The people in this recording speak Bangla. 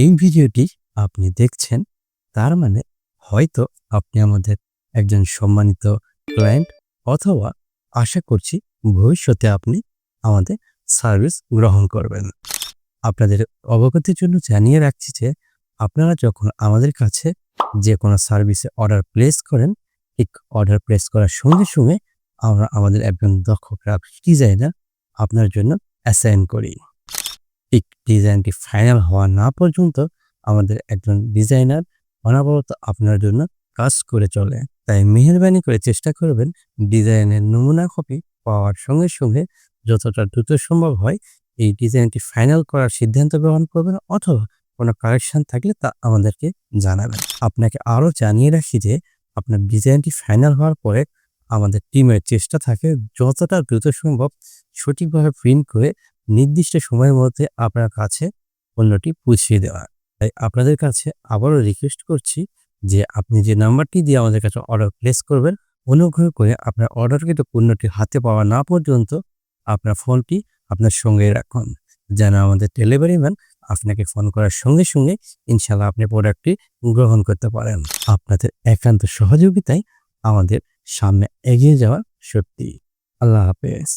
এই ভিডিওটি আপনি দেখছেন, তার মানে হয়তো আপনি আমাদের একজন সম্মানিত ক্লায়েন্ট অথবা আশা করছি ভবিষ্যতে আপনি আমাদের সার্ভিস গ্রহণ করবেন। আপনাদের অবগতির জন্য জানিয়ে রাখছি যে আপনারা যখন আমাদের কাছে যে কোনো সার্ভিসে অর্ডার প্লেস করেন, ঠিক অর্ডার প্লেস করার সঙ্গে সঙ্গে আমরা আমাদের একজন দক্ষ গ্রাফিক ডিজাইনার আপনার জন্য অ্যাসাইন করি। ঠিক ডিজাইনটি ফাইনাল হওয়া না পর্যন্ত আমাদের একজন ডিজাইনার অনবরত আপনার জন্য কাজ করে চলে। তাই মেহরবানি করে চেষ্টা করবেন ডিজাইনের নমুনা কপি পাওয়ার সঙ্গে সঙ্গে যতটা দ্রুত সম্ভব হয় এই ডিজাইনটি ফাইনাল করার সিদ্ধান্ত গ্রহণ করবেন অথবা কোনো কারেকশন থাকলে তা আমাদেরকে জানাবেন। আপনাকে আরও জানিয়ে রাখি যে আপনার ডিজাইনটি ফাইনাল হওয়ার পরে আমাদের টিমের চেষ্টা থাকে যতটা দ্রুত সম্ভব সঠিকভাবে প্রিন্ট করে নির্দিষ্ট সময়ের মধ্যে আপনার কাছে পণ্যটি পৌঁছিয়ে দেওয়া তাই আপনাদের কাছে আবারও রিকোয়েস্ট করছি যে আপনি যে নাম্বারটি দিয়ে আমাদের কাছে অর্ডার প্লেস করবেন, অনুগ্রহ করে আপনার অর্ডারকৃত পণ্যটি হাতে পাওয়া না পর্যন্ত আপনার ফোনটি আপনার সঙ্গে রাখুন। যেন আমাদের ডেলিভারি ম্যান আপনাকে ফোন করার সঙ্গে সঙ্গে ইনশাল্লাহ আপনি প্রোডাক্টটি গ্রহণ করতে পারেন। আপনাদের একান্ত সহযোগিতায় আমাদের সামনে এগিয়ে যাওয়া সত্যি আল্লাহ হাফেজ।